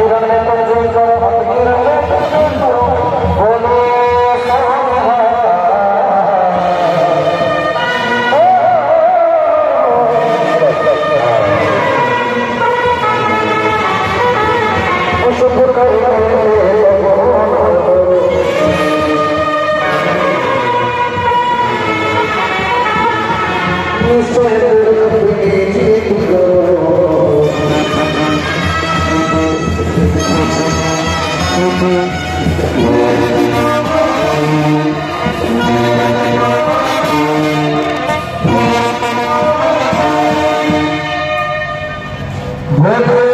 segurando Waheguru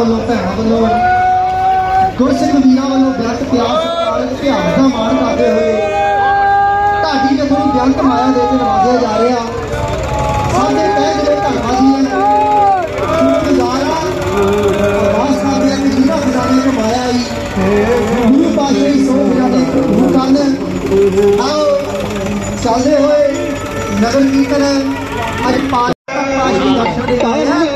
ਵੱਲੋਂ ਭੈਣਾਂ ਵੱਲੋਂ ਗੁਰਸਿੱਖ ਵੀਰਾਂ ਵੱਲੋਂ ਬਿਆੰਤ ਪਿਆਰ ਸਰਦਾਰ ਇਤਿਹਾਸ ਦਾ ਮਾਣ ਕਰਦੇ ਹੋਏ ਢਾਡੀ ਦੇ ਨੂੰ ਬਿਆੰਤ ਮਾਇਆ ਦੇ ਕੇ ਨਵਾਜ਼ਿਆ ਜਾ ਰਿਹਾ। ਸਾਡੇ ਕਹਿ ਜਿਹੜੇ ਧੰਨਵਾਦੀ ਹੈ ਸ਼ੁਕਰਗੁਜ਼ਾਰ ਆ ਰਾਸ ਸਾਹਿਬ ਦੇ ਜਿਹੜਾ ਖਜ਼ਾਨੇ ਤੋਂ ਮਾਇਆ ਆਈ ਗੁਰੂ ਪਾਤਸ਼ਾਹ ਸੋ ਖਜ਼ਾਨੇ ਗੁਰੂ ਕਰਨ ਆਓ, ਚੱਲਦੇ ਹੋਏ ਨਗਰ ਕੀਰਤਨ। ਅੱਜ ਪਾਠ ਪਾਠ ਦੀ ਦਰਸ਼ਨ ਦੇ ਆਏ ਹਨ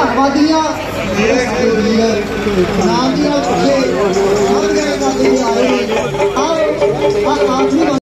ਧੰਨਵਾਦੀਆਂ ਨਾਮ ਦੀ ਨਾਲ ਪੁੱਛੇ ਸਭ ਜਗ੍ਹਾ ਕਰਦੇ ਆਏ ਨੇ ਆਓ ਆ ਆਖਰੀ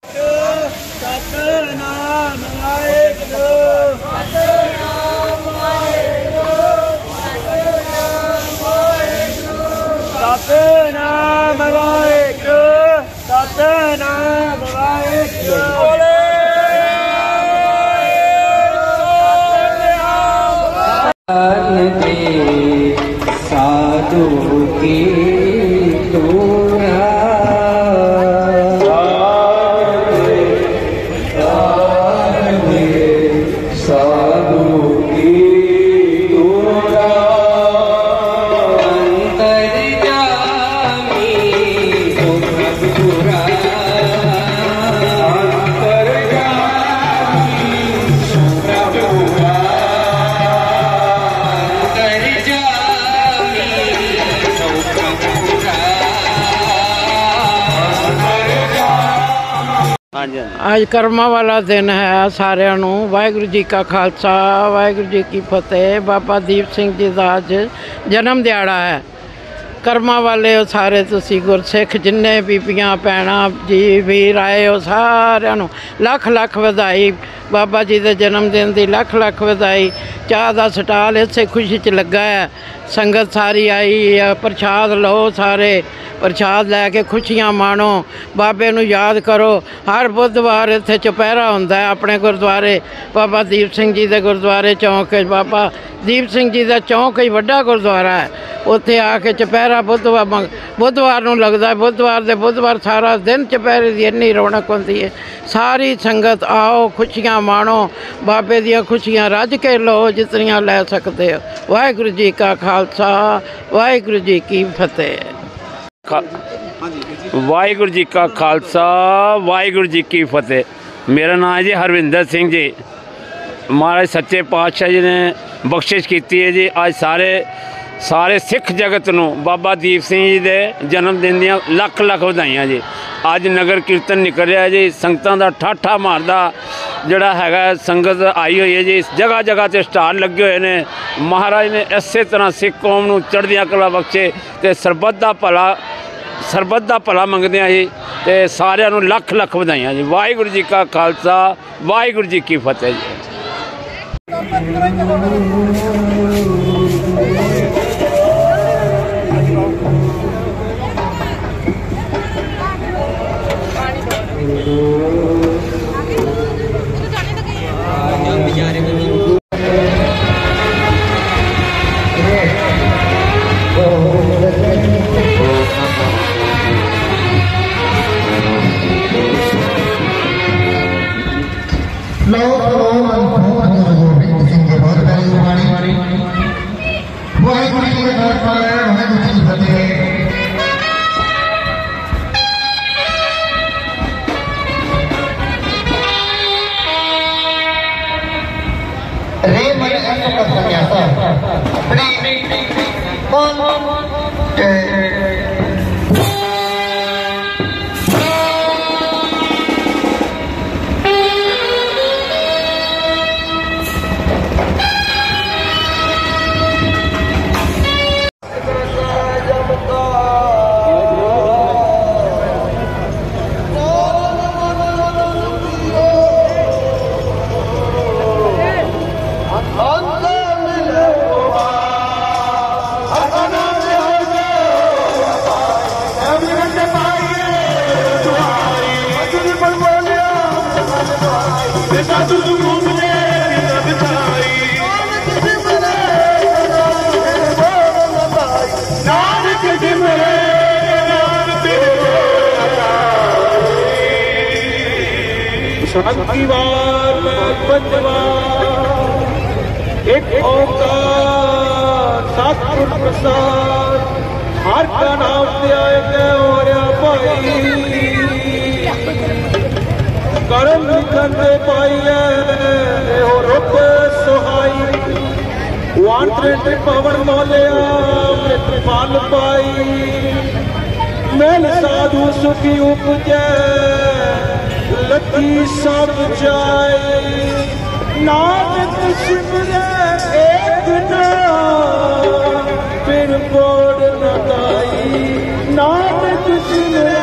ਅੱਜ ਕਰਮਾਂ ਵਾਲਾ ਦਿਨ ਹੈ ਸਾਰਿਆਂ ਨੂੰ। ਵਾਹਿਗੁਰੂ ਜੀ ਕਾ ਖਾਲਸਾ, ਵਾਹਿਗੁਰੂ ਜੀ ਕੀ ਫਤਿਹ। ਬਾਬਾ ਦੀਪ ਸਿੰਘ ਜੀ ਦਾ ਅੱਜ ਜਨਮ ਦਿਹਾੜਾ ਹੈ। ਕਰਮਾਂ ਵਾਲੇ ਹੋ ਸਾਰੇ ਤੁਸੀਂ ਗੁਰਸਿੱਖ, ਜਿੰਨੇ ਬੀਬੀਆਂ, ਭੈਣਾਂ ਜੀ ਵੀਰ ਆਏ ਹੋ ਸਾਰਿਆਂ ਨੂੰ। ਲੱਖ ਲੱਖ ਵਧਾਈ। ਬਾਬਾ ਜੀ ਦੇ ਜਨਮ ਦਿਨ ਦੀ ਲੱਖ ਲੱਖ ਵਧਾਈ। ਚਾਹ ਦਾ ਸਟਾਲ ਇਸੇ ਖੁਸ਼ੀ 'ਚ ਲੱਗਾ ਹੈ। ਸੰਗਤ ਸਾਰੀ ਆਈ ਹੈ ਪ੍ਰਸ਼ਾਦ ਲਓ ਸਾਰੇ, ਪ੍ਰਸ਼ਾਦ ਲੈ ਕੇ ਖੁਸ਼ੀਆਂ ਮਾਣੋ, ਬਾਬੇ ਨੂੰ ਯਾਦ ਕਰੋ। ਹਰ ਬੁੱਧਵਾਰ ਇੱਥੇ ਚੁਪਹਿਰਾ ਹੁੰਦਾ ਹੈ ਆਪਣੇ ਗੁਰਦੁਆਰੇ। ਬਾਬਾ ਦੀਪ ਸਿੰਘ ਜੀ ਦੇ ਗੁਰਦੁਆਰੇ ਚੌਂਕ ਬਾਬਾ ਦੀਪ ਸਿੰਘ ਜੀ ਦਾ ਚੌਂਕ ਹੀ ਵੱਡਾ ਗੁਰਦੁਆਰਾ ਹੈ। ਉੱਥੇ ਆ ਕੇ ਚੁਪਹਿਰਾ ਬੁੱਧਵਾਰ ਮੰਗ- ਬੁੱਧਵਾਰ ਨੂੰ ਲੱਗਦਾ ਬੁੱਧਵਾਰ ਦੇ ਬੁੱਧਵਾਰ ਸਾਰਾ ਦਿਨ ਚੁਪਹਿਰੇ ਦੀ ਇੰਨੀ ਰੌਣਕ ਹੁੰਦੀ ਹੈ। ਸਾਰੀ ਸੰਗਤ ਆਓ, ਖੁਸ਼ੀਆਂ ਮਾਣੋ। ਬਾਬੇ ਦੀਆਂ ਖੁਸ਼ੀਆਂ ਰੱਜ ਕੇ ਲਓ, ਜਿਤਨੀਆਂ ਲੈ ਸਕਦੇ ਹੋ। ਵਾਹਿਗੁਰੂ ਜੀ ਕਾ ਖਾਲਸਾ। ਵਾਹਿਗੁਰੂ ਜੀ ਕੀ ਫਤਿਹ। ਵਾਹਿਗੁਰੂ ਜੀ ਕਾ ਖਾਲਸਾ, ਵਾਹਿਗੁਰੂ ਜੀ ਕੀ ਫਤਿਹ। ਮੇਰਾ ਨਾਮ ਹੈ ਜੀ ਹਰਵਿੰਦਰ ਸਿੰਘ ਜੀ। ਮਹਾਰਾਜ ਸੱਚੇ ਪਾਤਸ਼ਾਹ ਜੀ ਨੇ ਬਖਸ਼ਿਸ਼ ਕੀਤੀ ਹੈ ਜੀ। ਅੱਜ ਸਾਰੇ ਸਾਰੇ ਸਿੱਖ ਜਗਤ ਨੂੰ ਬਾਬਾ ਦੀਪ ਸਿੰਘ ਜੀ ਦੇ ਜਨਮ ਦਿਨ ਦੀਆਂ ਲੱਖ ਲੱਖ ਵਧਾਈਆਂ ਜੀ। ਅੱਜ ਨਗਰ ਕੀਰਤਨ ਨਿਕਲ ਰਿਹਾ ਜੀ, ਸੰਗਤਾਂ ਦਾ ਠਾਠਾ ਮਾਰਦਾ, ਜਿਹੜਾ ਹੈਗਾ ਸੰਗਤ ਆਈ ਹੋਈ ਹੈ ਜੀ ਜਗ੍ਹਾ ਜਗ੍ਹਾ ਤੇ ਸਟਾਰ ਲੱਗੇ ਹੋਏ ਨੇ। ਮਹਾਰਾਜ ਨੇ ਇਸੇ ਤਰ੍ਹਾਂ ਸਿੱਖ ਕੌਮ ਨੂੰ ਚੜ੍ਹਦੀਆਂ ਕਲਾ ਬਖਸ਼ੇ ਤੇ ਸਰਬੱਤ ਦਾ ਭਲਾ, ਸਰਬੱਤ ਦਾ ਭਲਾ ਮੰਗਦੇ ਆ ਜੀ ਤੇ ਸਾਰਿਆਂ ਨੂੰ ਲੱਖ ਲੱਖ ਵਧਾਈਆਂ ਜੀ। ਵਾਹਿਗੁਰੂ ਜੀ ਕਾ ਖਾਲਸਾ, ਵਾਹਿਗੁਰੂ ਜੀ ਕੀ ਫਤਿਹ ਜੀ। after کی بار بندوار ایک اوکار سات فٹ پرساد ہر کا نام دیا گیا اور بھائی۔ کرم کرنے پائیے ہو رب سہائی۔ وانٹریٹ پاور مولیا پال پائی۔ میل سادھو سکی اپجے، لکی سب جائے نانک شمر ایک نام پھر بوڑ نگائی نانک شمر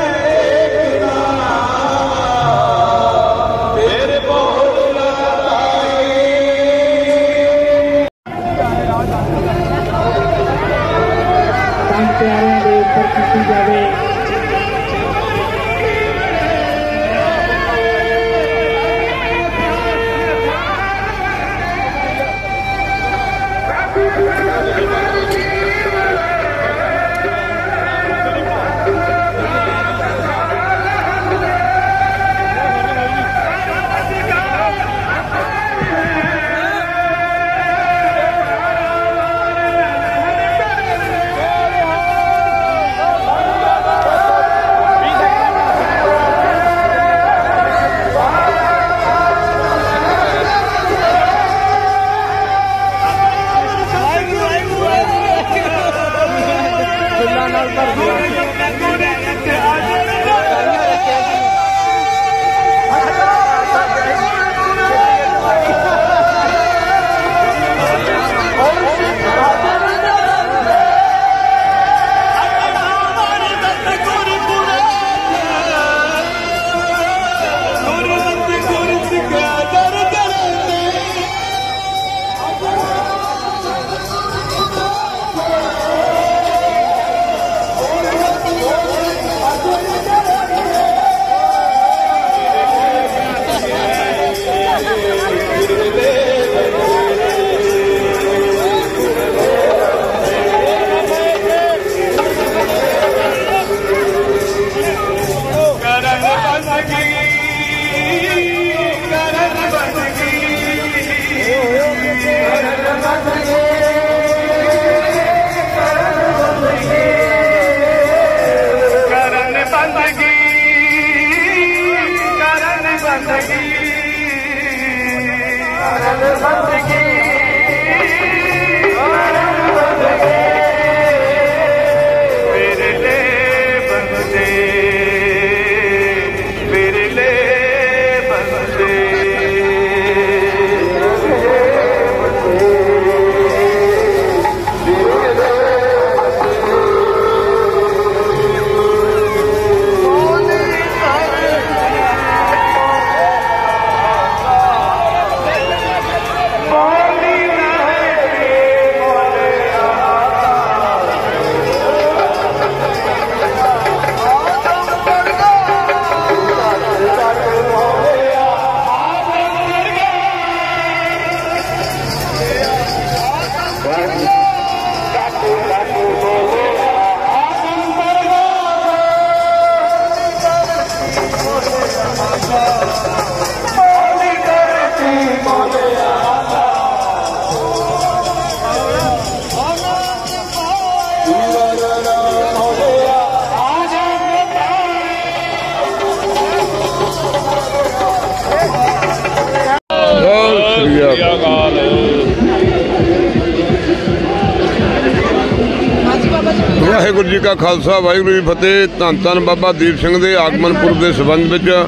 ਵਾਹਿਗੁਰੂ ਜੀ ਕਾ ਖਾਲਸਾ, ਵਾਹਿਗੁਰੂ ਜੀ ਫਤਿਹ। ਧੰਨ ਧੰਨ ਬਾਬਾ ਦੀਪ ਸਿੰਘ ਦੇ ਆਗਮਨ ਪੁਰਬ ਦੇ ਸਬੰਧ ਵਿੱਚ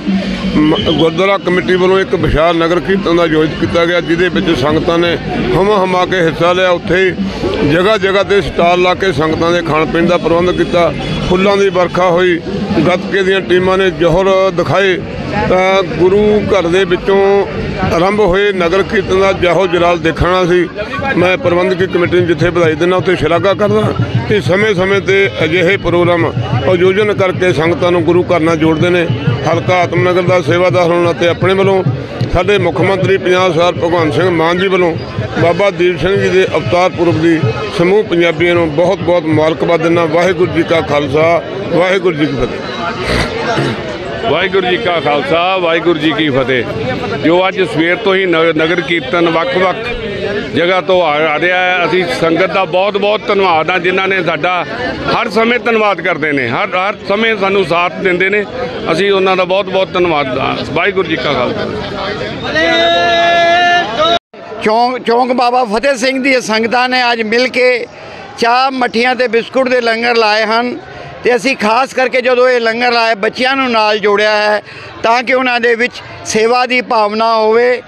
ਮ- ਗੁਰਦੁਆਰਾ ਕਮੇਟੀ ਵੱਲੋਂ ਇੱਕ ਵਿਸ਼ਾਲ ਨਗਰ ਕੀਰਤਨ ਦਾ ਆਯੋਜਿਤ ਕੀਤਾ ਗਿਆ, ਜਿਹਦੇ ਵਿੱਚ ਸੰਗਤਾਂ ਨੇ ਹਮ ਹਮਾ ਕੇ ਹਿੱਸਾ ਲਿਆ। ਉੱਥੇ ਜਗ੍ਹਾ ਜਗ੍ਹਾ ਤੇ ਸਟਾਲ ਲਾ ਕੇ ਸੰਗਤਾਂ ਦੇ ਖਾਣ ਪੀਣ ਦਾ ਪ੍ਰਬੰਧ ਕੀਤਾ। ਫੁੱਲਾਂ ਦੀ ਵਰਖਾ ਹੋਈ। ਗੱਤਕੇ ਦੀਆਂ ਟੀਮਾਂ ਨੇ ਜੋਹਰ ਦਿਖਾਏ। ਤਾਂ ਗੁਰੂ ਘਰ ਦੇ ਵਿੱਚੋਂ ਆਰੰਭ ਹੋਏ ਨਗਰ ਕੀਰਤਨ ਦਾ ਜਾਹੋ ਜਲਾਲ ਦੇਖਣਾ ਸੀ। ਮੈਂ ਪ੍ਰਬੰਧਕੀ ਕਮੇਟੀ ਨੂੰ ਜਿੱਥੇ ਵਧਾਈ ਦਿੰਦਾ, ਉੱਥੇ ਸ਼ਲਾਘਾ ਕਰਦਾ। ਕਿ ਸਮੇਂ-ਸਮੇਂ ਤੇ ਅਜਿਹੇ ਪ੍ਰੋਗਰਾਮ ਆਯੋਜਨ ਕਰਕੇ ਸੰਗਤਾਂ ਨੂੰ ਗੁਰੂ ਘਰ ਨਾਲ ਜੋੜਦੇ ਨੇ। ਹਲਕਾ ਆਤਮਨਗਰ ਦਾ ਸੇਵਾਦਾਰ ਹੋਣ ਅਤੇ ਆਪਣੇ ਵੱਲੋਂ ਸਾਡੇ ਮੁੱਖ ਮੰਤਰੀ ਪੰਜਾਬ ਸਰਦਾਰ ਭਗਵੰਤ ਸਿੰਘ ਮਾਨ ਜੀ ਵੱਲੋਂ ਬਾਬਾ ਦੀਪ ਸਿੰਘ ਜੀ ਦੇ ਅਵਤਾਰ ਪੁਰਬ ਦੀ ਸਮੂਹ ਪੰਜਾਬੀਆਂ ਨੂੰ ਬਹੁਤ-ਬਹੁਤ ਮੁਬਾਰਕਬਾਦ ਦਿੰਦਾ। ਵਾਹਿਗੁਰੂ ਜੀ ਕਾ ਖਾਲਸਾ, ਵਾਹਿਗੁਰੂ ਜੀ ਕੀ ਫਤਿਹ। ਵਾਹਿਗੁਰੂ ਜੀ ਕਾ ਖਾਲਸਾ, ਵਾਹਿਗੁਰੂ ਜੀ ਕੀ ਫਤਿਹ। ਜੋ ਅੱਜ ਸਵੇਰ ਤੋਂ ਹੀ ਨਗ- ਨਗਰ ਕੀਰਤਨ ਵੱਖ-ਵੱਖ ਜਗ੍ਹਾ ਤੋਂ ਆ ਰਿਹਾ ਹੈ, ਅਸੀਂ ਸੰਗਤ ਦਾ ਬਹੁਤ-ਬਹੁਤ ਧੰਨਵਾਦ ਆ ਜਿਨ੍ਹਾਂ ਨੇ ਸਾਡਾ ਹਰ ਸਮੇਂ ਧੰਨਵਾਦ ਕਰਦੇ ਨੇ, ਹਰ ਹਰ ਸਮੇਂ ਸਾਨੂੰ ਸਾਥ ਦਿੰਦੇ ਨੇ। ਅਸੀਂ ਉਹਨਾਂ ਦਾ ਬਹੁਤ-ਬਹੁਤ ਧੰਨਵਾਦ ਵਾਹਿਗੁਰੂ ਜੀ ਕਾ ਖਾਲਸਾ। ਚੌਂਕ ਚੌਂਕ ਬਾਬਾ ਫਤਿਹ ਸਿੰਘ ਦੀ ਸੰਗਤਾਂ ਨੇ ਅੱਜ ਮਿਲ ਕੇ ਚਾਹ ਮੱਠੀਆਂ ਤੇ ਬਿਸਕੁਟ ਦੇ ਲੰਗਰ ਲਾਏ ਹਨ। ਤੇ ਅਸੀਂ ਖਾਸ ਕਰਕੇ ਜਦੋਂ ਇਹ ਲੰਗਰ ਲਾਏ ਬੱਚਿਆਂ ਨੂੰ ਨਾਲ ਜੋੜਿਆ ਹੈ, ਤਾਂ ਕਿ ਉਹਨਾਂ ਦੇ ਵਿੱਚ ਸੇਵਾ ਦੀ ਭਾਵਨਾ ਹੋਵੇ।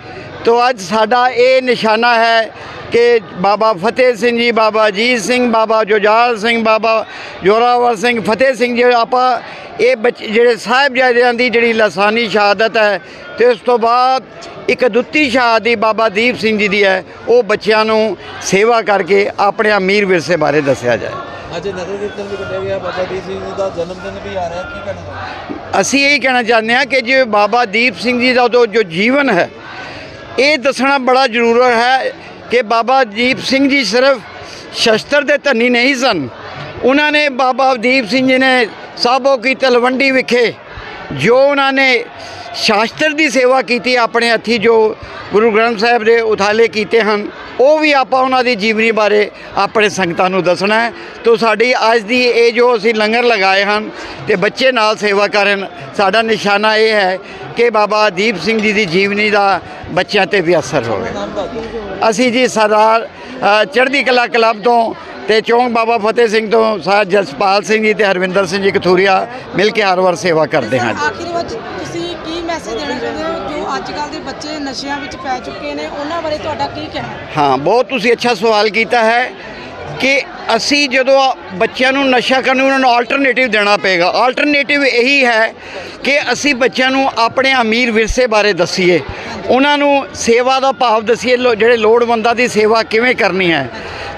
ਤੋ ਅੱਜ ਸਾਡਾ ਇਹ ਨਿਸ਼ਾਨਾ ਹੈ ਕਿ ਬਾਬਾ ਫਤਿਹ ਸਿੰਘ ਜੀ, ਬਾਬਾ ਅਜੀਤ ਸਿੰਘ, ਬਾਬਾ ਜੁਝਾਰ ਸਿੰਘ, ਬਾਬਾ ਜੋਰਾਵਰ ਸਿੰਘ, ਫਤਿਹ ਸਿੰਘ ਜੀ ਆਪਾਂ ਇਹ ਬੱਚ- ਜਿਹੜੇ ਸਾਹਿਬਜ਼ਾਦਿਆਂ ਦੀ ਜਿਹੜੀ ਲਸਾਨੀ ਸ਼ਹਾਦਤ ਹੈ ਤੇ ਉਸ ਤੋਂ ਬਾਅਦ ਇੱਕ ਦੁੱਤੀ ਸ਼ਹਾਦੀ ਬਾਬਾ ਦੀਪ ਸਿੰਘ ਜੀ ਦੀ ਹੈ, ਉਹ ਬੱਚਿਆਂ ਨੂੰ ਸੇਵਾ ਕਰਕੇ ਆਪਣੇ ਅਮੀਰ ਵਿਰਸੇ ਬਾਰੇ ਦੱਸਿਆ ਜਾਏ। ਅੱਜ ਨਗਰ ਕੀਰਤਨ ਵੀ ਕੱਢਿਆ ਗਿਆ ਬਾਬਾ ਦੀਪ ਸਿੰਘ ਜੀ ਦਾ ਜਨਮ ਦਿਨ ਵੀ ਆ ਰਿਹਾ, ਕੀ ਕਹਿਣਾ ਅਸੀਂ ਇਹ ਕਹਿਣਾ ਚਾਹੁੰਦੇ ਹਾਂ ਕਿ ਜੇ ਬਾਬਾ ਦੀਪ ਸਿੰਘ ਜੀ ਦਾ ਜੋ ਜੋ ਜੀਵਨ ਹੈ, ਇਹ ਦੱਸਣਾ ਬੜਾ ਜ਼ਰੂਰੀ ਹੈ ਕਿ ਬਾਬਾ ਦੀਪ ਸਿੰਘ ਜੀ ਸਿਰਫ ਸ਼ਸਤਰ ਦੇ ਧਨੀ ਨਹੀਂ ਸਨ। ਉਹਨਾਂ ਨੇ ਬਾਬਾ ਦੀਪ ਸਿੰਘ ਜੀ ਨੇ ਸਾਬੋ ਕੀ ਤਲਵੰਡੀ ਵਿਖੇ ਜੋ ਉਹਨਾਂ ਨੇ ਸ਼ਾਸਤਰ ਦੀ ਸੇਵਾ ਕੀਤੀ, ਆਪਣੇ ਹੱਥੀ ਜੋ ਗੁਰੂ ਗ੍ਰੰਥ ਸਾਹਿਬ ਦੇ ਉਥਾਲੇ ਕੀਤੇ ਹਨ, ਉਹ ਵੀ ਆਪਾਂ ਉਹਨਾਂ ਦੀ ਜੀਵਨੀ ਬਾਰੇ ਆਪਣੇ ਸੰਗਤਾਂ ਨੂੰ ਦੱਸਣਾ ਹੈ। ਤੋ ਸਾਡੀ ਅੱਜ ਦੀ ਇਹ ਜੋ ਅਸੀਂ ਲੰਗਰ ਲਗਾਏ ਹਨ ਤੇ ਬੱਚੇ ਨਾਲ ਸੇਵਾ ਕਰਨ, ਸਾਡਾ ਨਿਸ਼ਾਨਾ ਇਹ ਹੈ ਕਿ ਬਾਬਾ ਦੀਪ ਸਿੰਘ ਜੀ ਦੀ ਜੀਵਨੀ ਦਾ ਬੱਚਿਆਂ ਤੇ ਵੀ ਅਸਰ ਹੋਵੇ। ਅਸੀਂ ਜੀ ਸਰਦਾਰ ਚੜ੍ਹਦੀ ਕਲਾ ਕਲੱਬ ਤੋਂ ਤੇ ਚੌਂਕ ਬਾਬਾ ਫਤਿਹ ਸਿੰਘ ਤੋਂ ਸਾਰ ਜਸਪਾਲ ਸਿੰਘ ਜੀ ਤੇ ਹਰਵਿੰਦਰ ਸਿੰਘ ਜੀ ਕਥੂਰੀਆ ਮਿਲ ਕੇ ਹਰ ਵਾਰ ਸੇਵਾ ਕਰਦੇ ਹਾਂ ਆਖਿਰ ਵਿੱਚ ਤੁਸੀਂ ਮੈਸੇਜ ਦੇਣਾ ਚਾਹੁੰਦੇ ਹੋ? ਜੋ ਅੱਜ ਕੱਲ ਦੇ ਬੱਚੇ ਨਸ਼ਿਆਂ ਵਿੱਚ ਪੈ ਚੁੱਕੇ ਨੇ ਉਹਨਾਂ ਬਾਰੇ ਤੁਹਾਡਾ ਕੀ ਕਹਿਣਾ ਹਾਂ? ਬਹੁਤ ਤੁਸੀਂ ਅੱਛਾ ਸਵਾਲ ਕੀਤਾ ਹੈ ਕਿ ਅਸੀਂ ਜਦੋਂ ਬੱਚਿਆਂ ਨੂੰ ਨਸ਼ਾ ਕਰਨ ਨੂੰ ਉਹਨਾਂ ਨੂੰ ਆਲਟਰਨੇਟਿਵ ਦੇਣਾ ਪਏਗਾ। ਆਲਟਰਨੇਟਿਵ ਇਹੀ ਹੈ ਕਿ ਅਸੀਂ ਬੱਚਿਆਂ ਨੂੰ ਆਪਣੇ ਅਮੀਰ ਵਿਰਸੇ ਬਾਰੇ ਦੱਸੀਏ। ਉਹਨਾਂ ਨੂੰ ਸੇਵਾ ਦਾ ਭਾਵ ਦੱਸੀਏ ਲੋ- ਜਿਹੜੇ ਲੋੜਵੰਦਾਂ ਦੀ ਸੇਵਾ ਕਿਵੇਂ ਕਰਨੀ ਹੈ।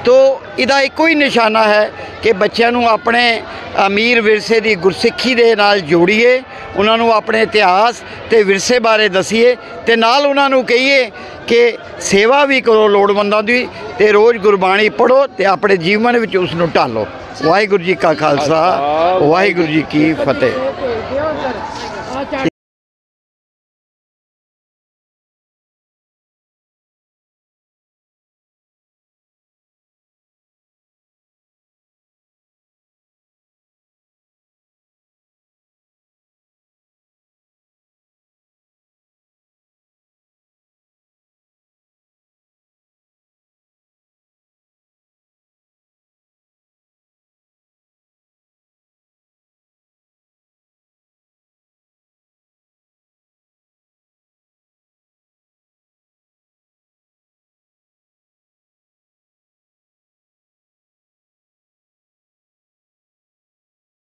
ਤੋ ਇਹਦਾ ਇੱਕੋ ਹੀ ਨਿਸ਼ਾਨਾ ਹੈ ਕਿ ਬੱਚਿਆਂ ਨੂੰ ਆਪਣੇ ਅਮੀਰ ਵਿਰਸੇ ਦੀ ਗੁਰਸਿੱਖੀ ਦੇ ਨਾਲ ਜੋੜੀਏ, ਉਹਨਾਂ ਨੂੰ ਆਪਣੇ ਇਤਿਹਾਸ ਤੇ ਵਿਰਸੇ ਬਾਰੇ ਦਸੀਏ ਤੇ ਨਾਲ ਉਹਨਾਂ ਨੂੰ ਕਹੀਏ ਕਿ ਸੇਵਾ ਵੀ ਕਰੋ ਲੋੜਵੰਦਾਂ ਦੀ ਤੇ ਰੋਜ਼ ਗੁਰਬਾਣੀ ਪੜੋ ਤੇ ਆਪਣੇ ਜੀਵਨ ਵਿੱਚ ਉਸ ਨੂੰ ਢਾਲੋ। ਵਾਹਿਗੁਰੂ ਜੀ ਕਾ ਖਾਲਸਾ, ਵਾਹਿਗੁਰੂ ਜੀ ਕੀ ਫਤਿਹ।